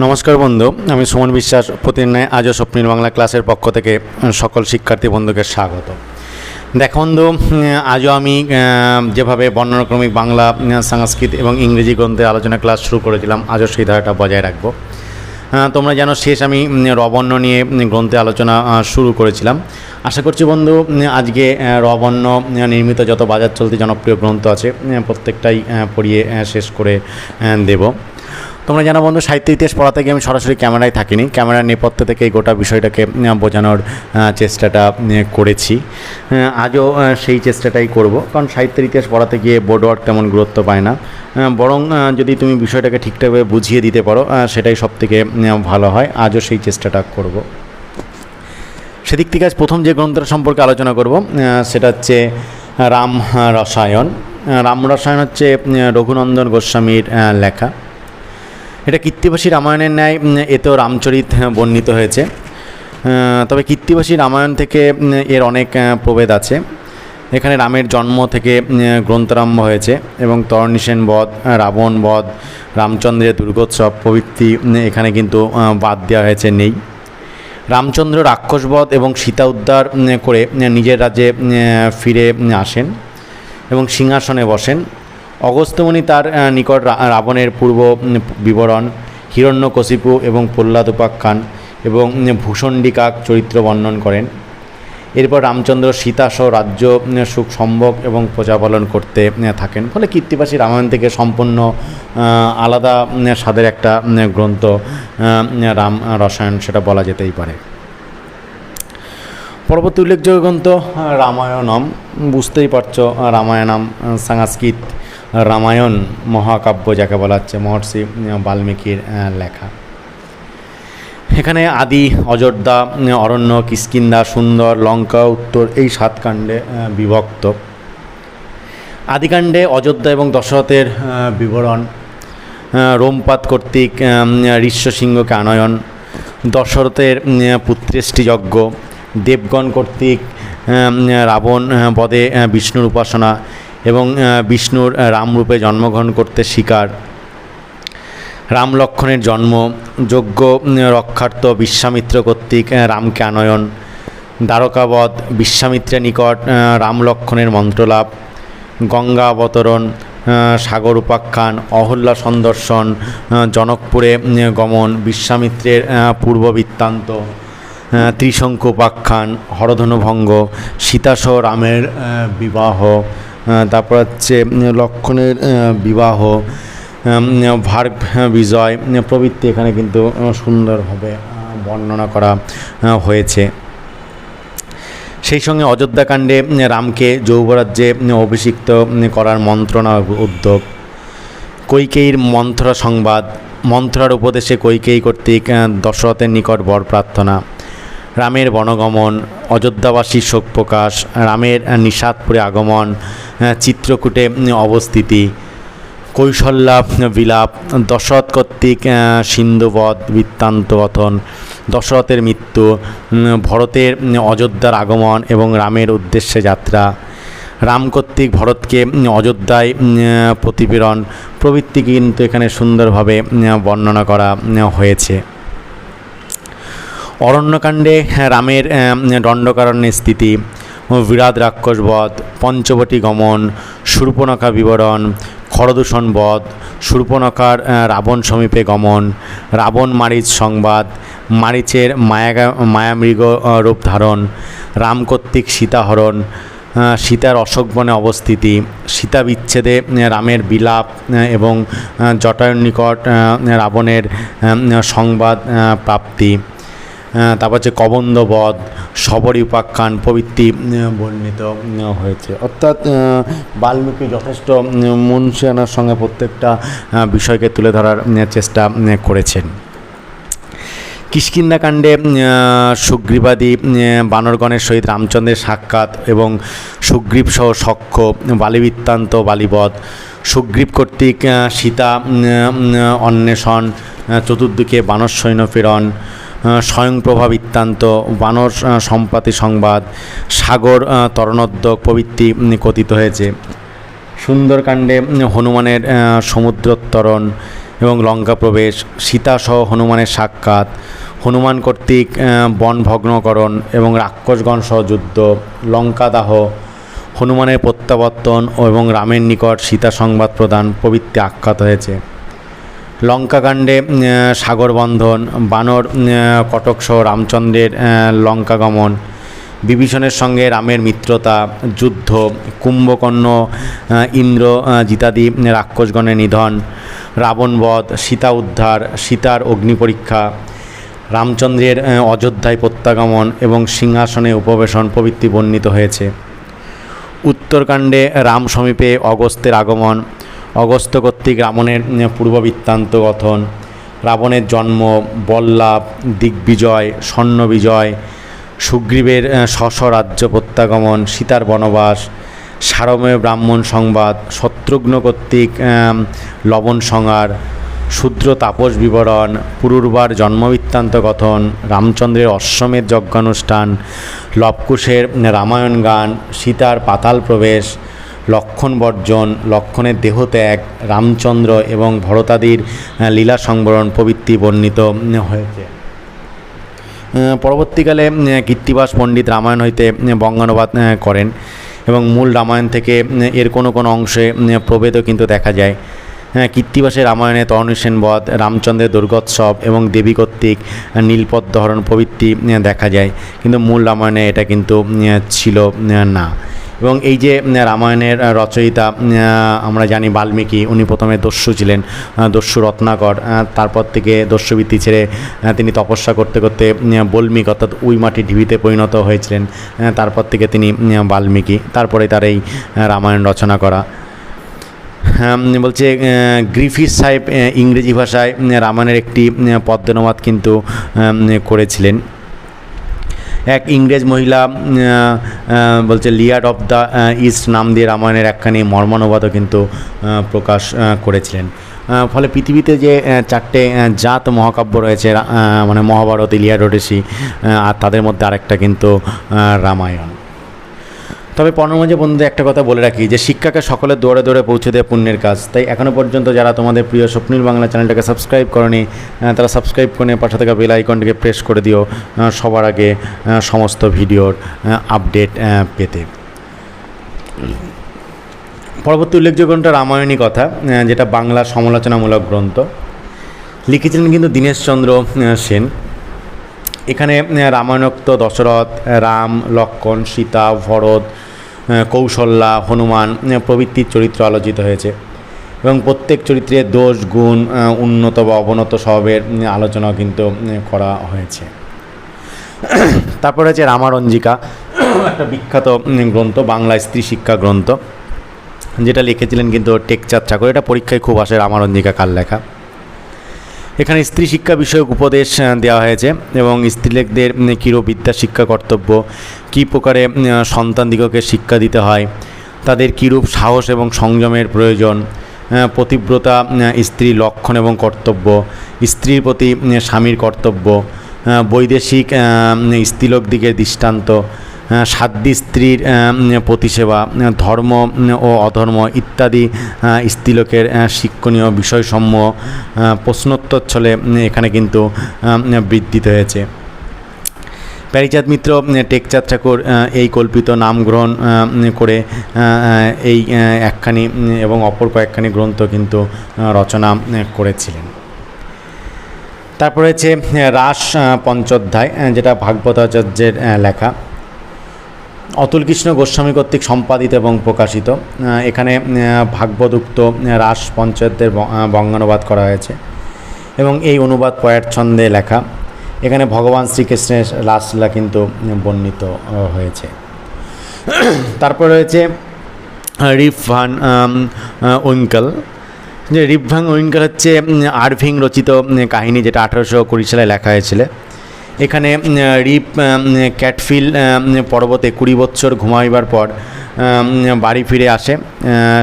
নমস্কার বন্ধু, আমি সুমন বিশ্বাস। প্রতিদিন আজও স্বপ্নীল বাংলা ক্লাসের পক্ষ থেকে সকল শিক্ষার্থী বন্ধুকে স্বাগত। দেখো বন্ধু আজও আমি যেভাবে বর্ণনাক্রমিক বাংলা সংস্কৃত এবং ইংরেজি গ্রন্থে আলোচনা ক্লাস শুরু করেছিলাম, আজও সেই ধারাটা বজায় রাখব। তোমরা জানো শেষ আমি রবর্ণ নিয়ে গ্রন্থে আলোচনা শুরু করেছিলাম। আশা করছি বন্ধু আজকে রবর্ণ নির্মিত যত বাজার চলতি জনপ্রিয় গ্রন্থ আছে প্রত্যেকটাই পড়িয়ে শেষ করে দেব। তোমরা জানো বন্ধু, সাহিত্য ইতিহাস পড়াতে গিয়ে আমি সরাসরি ক্যামেরায় থাকিনি। ক্যামেরার নেপথ্য থেকে এই গোটা বিষয়টাকে বোঝানোর চেষ্টাটা করেছি। আজও সেই চেষ্টাটাই করব। কারণ সাহিত্যের ইতিহাস পড়াতে গিয়ে বোর্ড ওয়ার্ক তেমন গুরুত্ব পায় না। বরং যদি তুমি বিষয়টাকে ঠিকঠাকভাবে বুঝিয়ে দিতে পারো সেটাই সবথেকে ভালো হয়। আজও সেই চেষ্টাটা করব। সেদিক থেকে আজ প্রথম যে গ্রন্থটা সম্পর্কে আলোচনা করব সেটা হচ্ছে, রাম রসায়ন। রাম রসায়ন হচ্ছে রঘুনন্দন গোস্বামীর লেখা। এটা কীর্তিবাসী রামায়ণের ন্যায় এতেও রামচরিত বর্ণিত হয়েছে। তবে কীর্তিবাসী রামায়ণ থেকে এর অনেক প্রভেদ আছে। এখানে রামের জন্ম থেকে গ্রন্থারম্ভ হয়েছে এবং তরণীসেন বধ রাবণ বধ, রামচন্দ্রের দুর্গোৎসব প্রভৃতি এখানে কিন্তু বাদ দেওয়া হয়েছে, নেই। রামচন্দ্র রাক্ষসবধ এবং সীতা উদ্ধার করে নিজের রাজ্যে ফিরে আসেন এবং সিংহাসনে বসেন। অগস্ত্যমণি তার নিকট রাবণের পূর্ব বিবরণ, হিরণ্যকশিপু এবং প্রহ্লাদ উপাখ্যান এবং ভূষণ্ডিকাক চরিত্র বর্ণন করেন। এরপর রামচন্দ্র সীতাসহ রাজ্য সুখ সম্ভোগ এবং প্রজাপালন করতে থাকেন। ফলে কীর্তিবাসী রামায়ণ থেকে সম্পূর্ণ আলাদা স্বাদের একটা গ্রন্থ রাম, রসায়ন সেটা বলা যেতেই পারে। পরবর্তী উল্লেখযোগ্য গ্রন্থ, রামায়ণম। বুঝতেই পারছ, রামায়ণম, সংস্কৃত রামায়ণ মহাকাব্য যাকে বলা হচ্ছে মহর্ষি বাল্মীকির লেখা। এখানে আদি অযোধ্যা অরণ্য কিষ্কিন্দা সুন্দর লঙ্কা উত্তর এই সাত কাণ্ডে বিভক্ত। আদিকাণ্ডে অযোধ্যা এবং দশরথের বিবরণ রোমপাত কর্তৃক ঋষ্যসিংহকে আনয়ন দশরথের উম, পুত্রেষ্টি যজ্ঞ দেবগণ কর্তৃক রাবণ আহ, বিষ্ণুর উপাসনা এবং বিষ্ণুর রামরূপে জন্মগ্রহণ করতে স্বীকার রাম লক্ষণের জন্ম, যজ্ঞ রক্ষার্থ বিশ্বামিত্র কর্তৃক রামকে আনয়ন। দ্বারকাবধ বিশ্বামিত্রের নিকট রাম লক্ষণের মন্ত্রলাভ। গঙ্গা অবতরণ সাগর উপাখ্যান, অহল্যা সন্দর্শন জনকপুরে গমন, বিশ্বামিত্রের পূর্ব বৃত্তান্ত। ত্রিশঙ্কু উপাখ্যান হরধনুভঙ্গ সীতাসহ রামের বিবাহ। তারপর হচ্ছে লক্ষণের বিবাহ উম, ভার বিজয় প্রভৃতি এখানে কিন্তু সুন্দরভাবে বর্ণনা করা হয়েছে। সেই সঙ্গে অযোধ্যাকাণ্ডে রামকে যৌবরাজ্যে অভিষিক্ত করার মন্ত্রণা উদ্যোগ। কৈকেয়ীর মন্ত্রা সংবাদ মন্ত্রার উপদেশে কৈকেয়ী কর্তৃক দশরথের নিকট বর প্রার্থনা। রামের বনগমন অযোধ্যাবাসীর শোক প্রকাশ, রামের নিষাদপুরে আগমন চিত্রকূটে অবস্থিতি কৈশল্যা বিলাপ, দশরথ কর্তৃক সিন্ধুবধ বৃত্তান্ত কথন, দশরথের মৃত্যু ভরতের অযোধ্যার আগমন এবং রামের উদ্দেশ্যে যাত্রা, রাম কর্তৃক ভরতকে অযোধ্যায় প্রতিপীড়ন প্রভৃতি কিন্তু এখানে সুন্দরভাবে বর্ণনা করা হয়েছে। অরণ্যকাণ্ডে হ্যাঁ, রামের দণ্ডকারণ্যের স্থিতি বিরাট রাক্ষস বধ পঞ্চবটী গমন শূর্পণখা বিবরণ খরদূষণ বধ শূর্পণখার রাবণ সমীপে গমন রাবণ মারিচ সংবাদ মারিচের মায়া মায়ামৃগ রূপ ধারণ রাম কর্তৃক সীতাহরণ সীতার অশোকবনে অবস্থিতি সীতা বিচ্ছেদে রামের বিলাপ এবং জটায়ুর নিকট রাবণের সংবাদ প্রাপ্তি। তারপর হচ্ছে কবন্দ বধ শবরী উপাখ্যান প্রভৃতি বর্ণিত হয়েছে। অর্থাৎ বাল্মীকি যথেষ্ট মনসিয়ানার সঙ্গে প্রত্যেকটা বিষয়কে তুলে ধরার চেষ্টা করেছেন। কিষ্কিন্দাকাণ্ডে সুগ্রীবাদী বানরগণের সহিত রামচন্দ্রের সাক্ষাৎ এবং সুগ্রীব সহ সখ্য, বালিবৃত্তান্ত বালিবধ, সুগ্রীব কর্তৃক সীতা অন্বেষণ চতুর্দিকে বানর সৈন্য প্রেরণ স্বয়ংপ্রভা বৃত্তান্ত বানর সম্পাতি সংবাদ সাগর তরণোদ্যোগ প্রভৃতি কথিত হয়েছে। সুন্দরকাণ্ডে হনুমানের সমুদ্রোত্তরণ এবং লঙ্কা প্রবেশ সীতাসহ হনুমানের সাক্ষাৎ হনুমান কর্তৃক আহ, বন ভগ্নকরণ এবং রাক্ষসগণ সহ যুদ্ধ লঙ্কাদাহ হনুমানের প্রত্যাবর্তন এবং রামের নিকট সীতা সংবাদ প্রদান প্রভৃতি আখ্যাত হয়েছে। লঙ্কাকাণ্ডে আহ, সাগর বন্ধন বানর আহ, কটক সহ রামচন্দ্রের আহ, লঙ্কা গমন বিভীষণের সঙ্গে রামের মিত্রতা যুদ্ধ কুম্ভকর্ণ ইন্দ্র জিতাদি রাক্ষসগণের নিধন রাবণবধ সীতা উদ্ধার সীতার অগ্নি পরীক্ষা রামচন্দ্রের অযোধ্যায় প্রত্যাগমন এবং সিংহাসনে উপবেশন প্রভৃতি বর্ণিত হয়েছে। উত্তরকাণ্ডে রাম সমীপে অগস্ত্যের আগমন অগস্ত্য কর্তৃক রাবণের উম, পূর্ব বৃত্তান্ত গঠন রাবণের জন্ম বল্লাভ দিগ্বিজয় স্বর্ণ বিজয় সুগ্রীবের আহ, স্ব রাজ্য প্রত্যাগমন সীতার বনবাস সারমেয় ব্রাহ্মণ সংবাদ শত্রুঘ্ন কর্তৃক লবণ সংহার শূদ্র তাপস বিবরণ পুরুর্বার জন্মবৃত্তান্ত কথন রামচন্দ্রের অশ্বমেধ যজ্ঞানুষ্ঠান লবকুশের রামায়ণ গান সীতার পাতাল প্রবেশ লক্ষণ বর্জন লক্ষণের দেহত্যাগ রামচন্দ্র এবং ভরতাদির লীলা সংবরণ প্রভৃতি বর্ণিত হয়েছে। পরবর্তীকালে কীর্তিবাস পণ্ডিত রামায়ণ হইতে বঙ্গানুবাদ করেন এবং মূল রামায়ণ থেকে এর কোনো কোনো অংশে প্রভেদও কিন্তু দেখা যায়। কীর্তিবাসের রামায়ণে তরণী সেনবধ রামচন্দ্রের দুর্গোৎসব এবং দেবী কর্তৃক নীলপদ্ম হরণ প্রভৃতি উম, দেখা যায়। কিন্তু মূল রামায়ণে এটা কিন্তু ছিল না। এবং এই যে রামায়ণের রচয়িতা আমরা জানি বাল্মীকি উনি প্রথমে দস্যু ছিলেন দস্যু রত্নাকর তারপর থেকে দস্যুবৃত্তি ছেড়ে তিনি তপস্যা করতে করতে বল্মিক অর্থাৎ উই মাটির ঢিবিতে পরিণত হয়েছিলেন তারপর থেকে তিনি বাল্মীকি তারপরে তার এই রামায়ণ রচনা করা। হ্যাঁ, বলছে আহ, গ্রিফিথ সাহেব ইংরেজি ভাষায় রামায়ণের একটি উম, পদ্যানুবাদ কিন্তু করেছিলেন। এক ইংরেজ মহিলা বলছে লিয়ার অফ দ্য ইস্ট নাম দিয়ে রামায়ণের একখানি মর্মানুবাদও কিন্তু প্রকাশ করেছিলেন। ফলে পৃথিবীতে যে চারটে জাত মহাকাব্য রয়েছে মানে মহাভারত, ইলিয়াড, ওডিসি আর তাদের মধ্যে আরেকটা কিন্তু রামায়ণ। তবে পণ্যমঞ্জে বন্ধুদের একটা কথা বলে রাখি যে শিক্ষাকে সকলের দৌড়ে দৌড়ে পৌঁছে দেওয়া পুণ্যের কাজ। তাই এখনও পর্যন্ত যারা তোমাদের প্রিয় স্বপ্নীল বাংলা চ্যানেলটাকে সাবস্ক্রাইব করনি তারা সাবস্ক্রাইব করে পাশে থাকা বেল আইকনটিকে প্রেস করে দিও সবার আগে সমস্ত ভিডিওর আপডেট পেতে। পরবর্তী উল্লেখযোগ্য গ্রন্থ রামায়ণী কথা যেটা বাংলা সমালোচনামূলক গ্রন্থ। লিখেছিলেন কিন্তু দীনেশচন্দ্র সেন। এখানে রামায়ণোক্ত দশরথ, রাম লক্ষ্মণ সীতা, ভরত কৌশল্যা হনুমান প্রভৃতির চরিত্র আলোচিত হয়েছে। এবং প্রত্যেক চরিত্রের দোষ গুণ উন্নত বা অবনত স্বভাবের উম, আলোচনাও কিন্তু করা হয়েছে। তারপরে হচ্ছে রামারঞ্জিকা একটা বিখ্যাত গ্রন্থ বাংলা স্ত্রী শিক্ষা গ্রন্থ যেটা লিখেছিলেন কিন্তু টেকচাঁদ ঠাকুর। এটা পরীক্ষায় খুব আসে রামারঞ্জিকা কার লেখা এখানে স্ত্রী শিক্ষা বিষয়ক উপদেশ দেওয়া হয়েছে এবং স্ত্রীলেখদের উম, কিরূপ বিদ্যা শিক্ষা কর্তব্য কী প্রকারে উম, সন্তানদিগকে শিক্ষা দিতে হয় তাদের কীরূপ সাহস এবং সংযমের প্রয়োজন পতিব্রতা উম, স্ত্রীর লক্ষণ এবং কর্তব্য স্ত্রীর প্রতি স্বামীর কর্তব্য বৈদেশিক আহ, উম, স্ত্রীলোকদিগের দৃষ্টান্ত সাধ্বী স্ত্রীর প্রতিসেবা ধর্ম ও অধর্ম ইত্যাদি স্ত্রীলোকের শিক্ষণীয় বিষয়সমূহ প্রশ্নোত্তর ছলে এখানে কিন্তু বৃদ্ধিত হয়েছে। প্যারিচাঁদ মিত্র টেকচাঁদ ঠাকুর এই কল্পিত নাম গ্রহণ করে এই একখানি এবং অপর কয়েকখানি গ্রন্থ কিন্তু রচনা করেছিলেন। তারপরে হচ্ছে রাস পঞ্চোধ্যায় যেটা ভাগবতাচার্যের লেখা। অতুল কৃষ্ণ গোস্বামী কর্তৃক সম্পাদিত এবং প্রকাশিত এখানে ভাগবদুক্ত রাস পঞ্চায়েতের বঙ্গানুবাদ করা হয়েছে এবং এই অনুবাদ পয়ার ছন্দে লেখা, এখানে ভগবান শ্রীকৃষ্ণের রাসলীলা কিন্তু বর্ণিত হয়েছে। তারপর রয়েছে রিফ ভান উইঙ্কল। যে রিফ ভান উইঙ্কল হচ্ছে আরভিং রচিত কাহিনী যেটা আঠারোশো কুড়ি সালে লেখা হয়েছিল। এখানে রিপ ক্যাটফিল পর্বতে কুড়ি বছর ঘুমাইবার পর বাড়ি ফিরে আসে।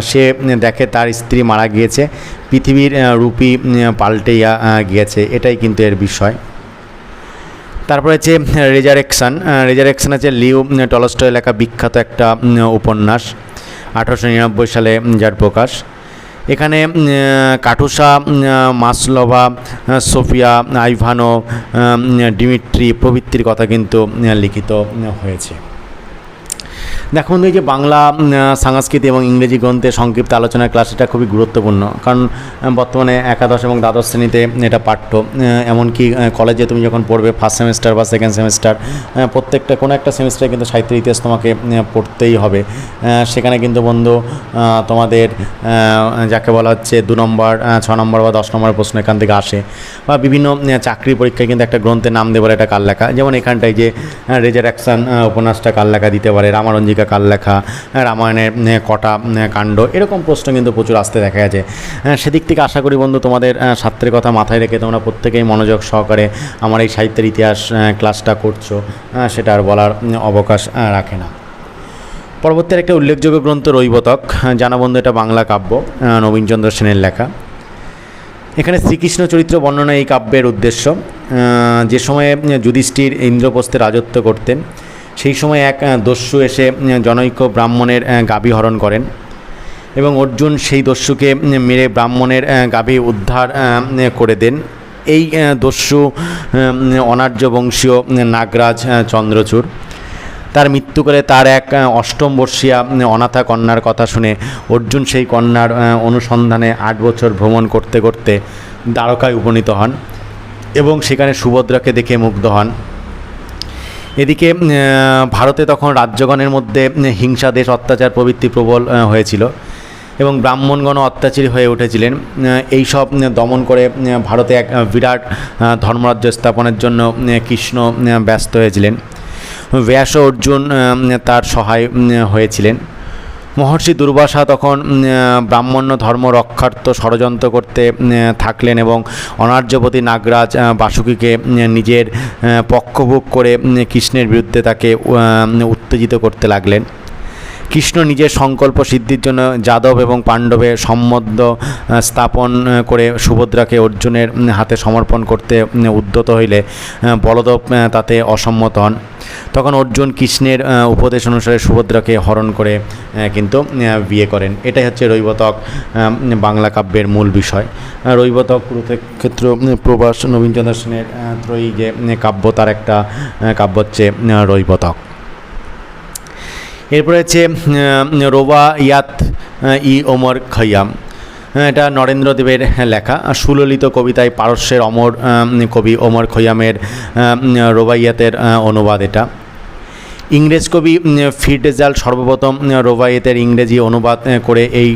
সে দেখে তার স্ত্রী মারা গিয়েছে। পৃথিবীর রূপী পাল্টেইয়া গিয়েছে। এটাই কিন্তু এর বিষয়। তারপরে হচ্ছে, রেজারেকশান। রেজারেকশান আছে লিও টলস্টয় লেখা বিখ্যাত একটা উপন্যাস। আঠারোশো নিরানব্বই সালে যার প্রকাশ। এখানে কাটুসা মাসলোভা সোফিয়া আইভানো ডিমিট্রি প্রভৃতির কথা কিন্তু লিখিত হয়েছে। দেখুন এই যে বাংলা সংস্কৃতি এবং ইংরেজি গ্রন্থে সংক্ষিপ্ত আলোচনার ক্লাস এটা খুবই গুরুত্বপূর্ণ। কারণ বর্তমানে একাদশ এবং দ্বাদশ শ্রেণীতে এটা পাঠ্য এমনকি কলেজে তুমি যখন পড়বে ফার্স্ট সেমিস্টার বা সেকেন্ড সেমিস্টার প্রত্যেকটা কোনো একটা সেমিস্টারে কিন্তু সাহিত্যের ইতিহাস তোমাকে পড়তেই হবে। সেখানে কিন্তু বন্ধু তোমাদের যাকে বলা হচ্ছে দু নম্বর ছ নম্বর বা দশ নম্বর প্রশ্ন এখান থেকে আসে। বা বিভিন্ন চাকরি পরীক্ষায় কিন্তু একটা গ্রন্থের নাম দেবার এটা কার লেখা? যেমন এখানটায় যে রেজারেকশন উপন্যাসটা কার লেখা দিতে পারে? রামারঞ্জিকা কার লেখা রামায়ণের কটা কাণ্ড, এরকম প্রশ্ন কিন্তু প্রচুর আসতে দেখা গেছে। সেদিক থেকে আশা করি বন্ধু তোমাদের ছাত্রের কথা মাথায় রেখে তোমরা প্রত্যেকেই মনোযোগ সহকারে আমার এই সাহিত্যের ইতিহাস ক্লাসটা করছ সেটা আর বলার অবকাশ রাখে না। পরবর্তী একটা উল্লেখযোগ্য গ্রন্থ রৈবতক, জানা বন্ধু এটা বাংলা কাব্য নবীনচন্দ্র সেনের লেখা। এখানে শ্রীকৃষ্ণ চরিত্র বর্ণনা এই কাব্যের উদ্দেশ্য যে সময়ে যুধিষ্ঠির ইন্দ্রপ্রস্থে রাজত্ব করতেন সেই সময় এক দস্যু এসে জনৈক ব্রাহ্মণের গাভী হরণ করেন এবং অর্জুন সেই দস্যুকে মেরে ব্রাহ্মণের গাভী উদ্ধার করে দেন। এই দস্যু অনার্য বংশীয় নাগরাজ চন্দ্রচূড়। তার মৃত্যুকালে তার এক অষ্টম বর্ষীয়া অনাথা কন্যার কথা শুনে অর্জুন সেই কন্যার অনুসন্ধানে আট বছর ভ্রমণ করতে করতে দ্বারকায় উপনীত হন এবং সেখানে সুভদ্রাকে দেখে মুগ্ধ হন। এদিকে ভারতে তখন রাজ্যগণের মধ্যে হিংসা, দেশ, অত্যাচার, প্রবৃত্তি প্রবল হয়েছিল এবং ব্রাহ্মণগণ অত্যাচারী হয়ে উঠেছিলেন। এই সব দমন করে ভারতে এক বিরাট ধর্মরাজ্য স্থাপনের জন্য কৃষ্ণ ব্যস্ত হয়েছিলেন। ব্যাস অর্জুন তার সহায় হয়েছিলেন। মহর্ষি দুর্বাসা তখন ব্রাহ্মণ্য ধর্ম রক্ষার্থ ষড়যন্ত্র করতে থাকলেন এবং অনার্যপতি নাগরাজ বাসুকীকে নিজের পক্ষভোগ করে কৃষ্ণের বিরুদ্ধে তাকে উত্তেজিত করতে লাগলেন। কৃষ্ণ নিজের সংকল্প সিদ্ধির জন্য যাদব এবং পাণ্ডবের সম্বন্ধ স্থাপন করে সুভদ্রাকে অর্জুনের হাতে সমর্পণ করতে উদ্যত হইলে বলদেব তাতে অসম্মত হন। তখন অর্জুন কৃষ্ণের উপদেশ অনুসারে সুভদ্রাকে হরণ করে কিন্তু বিয়ে করেন। এটাই হচ্ছে রৈবতক বাংলা কাব্যের মূল বিষয়। রৈবতক কুরুক্ষেত্র প্রবাস নবীনচন্দ্র সেনের ত্রয়ী যে কাব্য তার একটা কাব্য হচ্ছে রৈবতক। এরপরে হচ্ছে রোবা ইয়াত ই ওমর খৈয়াম। এটা নরেন্দ্রদেবের লেখা। সুললিত কবিতায় পারস্যের অমর কবি ওমর খৈয়ামের রোবাইয়াতের অনুবাদ এটা। ইংরেজ কবি ফিরডেজাল সর্বপ্রথম উম, রোবাইয়াতের ইংরেজি অনুবাদ করে এই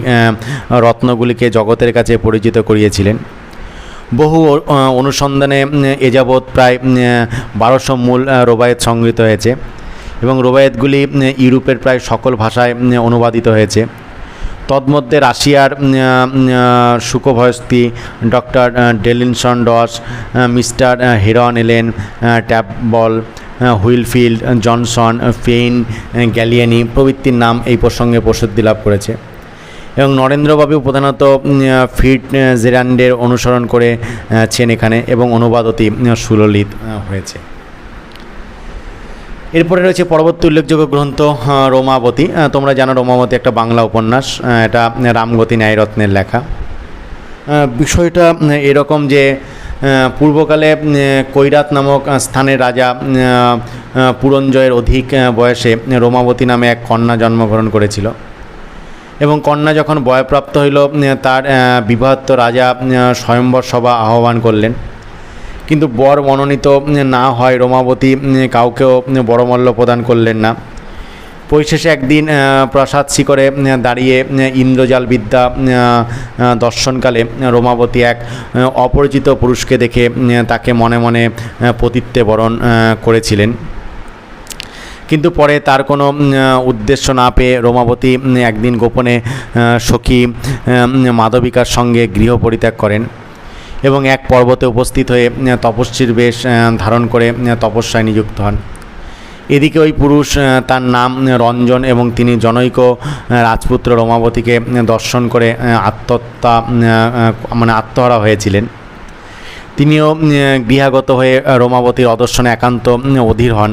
রত্নগুলিকে জগতের কাছে পরিচিত করিয়েছিলেন। বহু অনুসন্ধানে উম, এ যাবৎ প্রায় বারোশো মূল রোবায়েত সংগৃহীত হয়েছে এবং রোবায়েতগুলি ইউরোপের প্রায় সকল ভাষায় অনুবাদিত হয়েছে। তন্মধ্যে রাশিয়ার সুকভয়স্তি ডক্টর ডেলিনসন ডস মিস্টার হেরন এলেন ট্যাপবল হুইলফিল্ড জনসন ফেইন গ্যালিয়ানি প্রভৃতির নাম এই প্রসঙ্গে প্রসিদ্ধি লাভ করেছে। এবং নরেন্দ্রবাবু প্রধানত ফিট জেরান্ডের অনুসরণ করে আহ, ছেন এখানে এবং অনুবাদ অতি সুললিত হয়েছে। এরপরে রয়েছে পরবর্তী উল্লেখযোগ্য গ্রন্থ রোমাবতী। তোমরা জানো রোমাবতী একটা বাংলা উপন্যাস এটা রামগতি ন্যায়রত্নের লেখা। বিষয়টা এরকম যে পূর্বকালে কৈরাত নামক স্থানের রাজা পুরঞ্জয়ের অধিক বয়সে রোমাবতী নামে এক কন্যা জন্মগ্রহণ করেছিল। এবং কন্যা যখন বয়প্রাপ্ত হইল তার আহ, বিবাহত্ব রাজা স্বয়ম্বর সভা আহ্বান করলেন। কিন্তু বর মনোনীত না হয় রোমাবতী কাউকেও বড়মল্ল প্রদান করলেন না। পরিশেষে একদিন প্রাসাদ শিখরে দাঁড়িয়ে ইন্দ্রজাল বিদ্যা দর্শনকালে রোমাবতী এক অপরিচিত পুরুষকে দেখে তাকে মনে মনে পতিত্বে বরণ করেছিলেন। কিন্তু পরে তার কোনো উদ্দেশ্য না পেয়ে রোমাবতী একদিন গোপনে সখী মাধবিকার সঙ্গে গৃহ পরিত্যাগ করেন। এবং এক পর্বতে উপস্থিত হয়ে তপস্বীর বেশ ধারণ করে তপস্যায় নিযুক্ত হন। এদিকে ওই পুরুষ তার নাম রঞ্জন এবং তিনি জনৈক রাজপুত্র রমাবতীকে দর্শন করে আত্মহত্যা মানে আত্মহারা হয়েছিলেন। তিনিও গৃহাগত হয়ে রমাবতীর অদর্শনে একান্ত অধীর হন।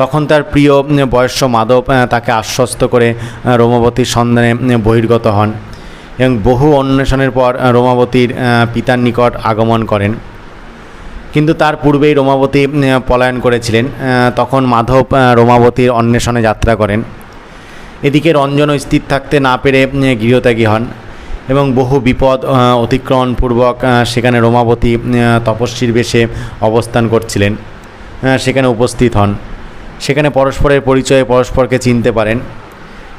তখন তার প্রিয় বয়স্য মাধব তাকে আশ্বস্ত করে রোমাবতীর সন্ধানে বহির্গত হন। এবং বহু অন্বেষণের পর রোমাবতীর পিতার নিকট আগমন করেন। কিন্তু তার পূর্বেই রোমাবতী পলায়ন করেছিলেন। তখন মাধব রোমাবতীর অন্বেষণে যাত্রা করেন। এদিকে রঞ্জন স্থির থাকতে না পেরে গৃহত্যাগী হন এবং বহু বিপদ অতিক্রমণপূর্বক সেখানে রোমাবতী তপস্বীর বেশে অবস্থান করছিলেন। সেখানে উপস্থিত হন। সেখানে পরস্পরের পরিচয়ে পরস্পরকে চিনতে পারেন।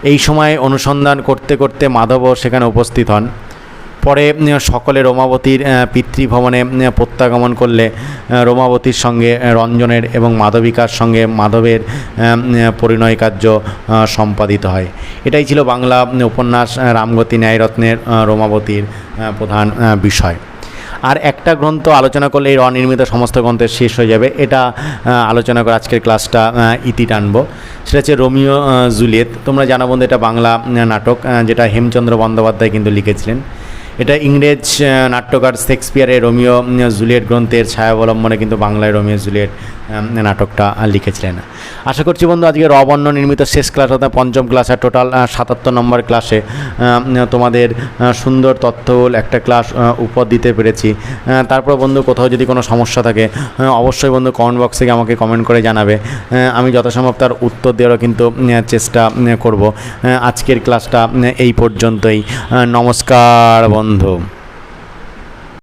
এই সময় অনুসন্ধান করতে করতে মাধবও সেখানে উপস্থিত হন। পরে সকলে রোমাবতীর পিতৃভবনে প্রত্যাগমন করলে রোমাবতীর সঙ্গে রঞ্জনের এবং মাধবিকার সঙ্গে মাধবের পরিণয় কার্য সম্পাদিত হয়। এটাই ছিল বাংলা উপন্যাস রামগতি ন্যায়রত্নের রোমাবতীর প্রধান বিষয়। আর একটা গ্রন্থ আলোচনা করলে এই অনির্মিত সমস্ত গ্রন্থের শেষ হয়ে যাবে। এটা আলোচনা করে আজকের ক্লাসটা ইতি টানব। সেটা হচ্ছে রোমিও জুলিয়েত তোমরা জানো বন্ধু, এটা বাংলা নাটক যেটা হেমচন্দ্র বন্দ্যোপাধ্যায় কিন্তু লিখেছিলেন। এটা ইংরেজ নাট্যকার শেক্সপিয়ারের রোমিও জুলিয়েট গ্রন্থের ছায়াবলম্বনে কিন্তু বাংলায় রোমিও, জুলিয়েট নাটকটা লিখেছিলেন। আশা করছি বন্ধু, আজকে রবর্ণ নির্মিত শেষ ক্লাস অর্থাৎ পঞ্চম ক্লাস টোটাল সাতাত্তর নম্বর ক্লাসে তোমাদের সুন্দর তথ্যবহুল একটা ক্লাস উপর দিতে পেরেছি। তারপর বন্ধু, কোথাও যদি কোনো সমস্যা থাকে অবশ্যই বন্ধু কমেন্ট বক্সে গিয়ে আমাকে কমেন্ট করে জানাবে। আমি যথাসম্ভব তার উত্তর দেওয়ারও কিন্তু চেষ্টা করব। আজকের ক্লাসটা এই পর্যন্তই। নমস্কার বন্ধু।